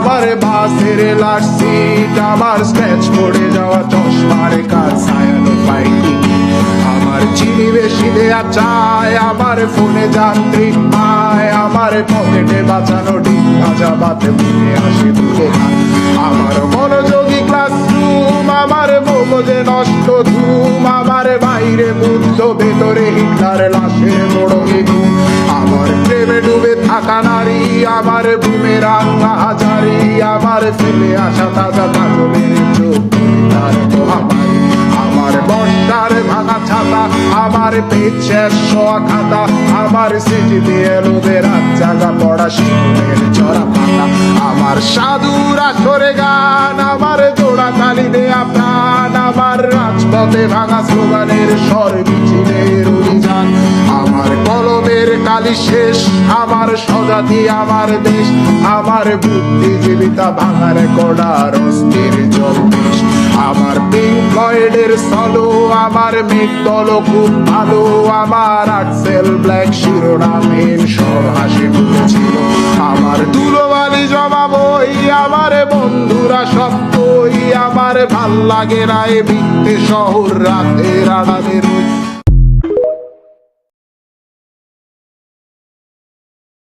আমার বাসের লাট আমার স্ক্র্যাচ পড়ে যাওয়া চশমার কাজ ছায়ানো পাইনি। আমার চিনি বেশি দেয়া চায় আমার ফোনে যান্ত্রিক পায়, আমার পকেটে বাঁচানো ভাজা বাতে মনে আসে না আমার মনোযোগী ক্লাসরুম আমার নষ্ট ধুম, আমার বাইরে ভেতরে হিটলার লাশের আমার প্রেমে ডুবে থাকা নারী, আমার বুমের হাজারি ফেলে আসা তাজা কাজলের চোখ। তার আমার বর্ষার ভাঙা ছাতা, আমার পেট শোয়া খাতা, আমার স্মৃতিতে এলোবে রাত জাগা পড়া শিশুদের চড়া পাতা। আমার সাধুর আসরে গান, আমার জোড়া তালি দেয়া প্রাণ, আমার রাজপথে ভাঙা স্লোগানের স্বর আমার কলমের শেষ আমার স্বজাতি, আমার দেশ, আমার বুদ্ধিজীবিতা ভাঙার কড়ার অস্থির জলদেশ আমার পিঙ্ক ফ্লয়েডের সলো আমার মেঘ দল খুব ভালো, আমার আর্টসেল ব্ল্যাক শিরোনামহীন সব হাসি ফুটেছিল। আমার ধুলোবালি জমা বই আমার বন্ধুরা সব কই আমার ভালো লাগে না এ মিথ্যে শহর রাতের আড়ালে রই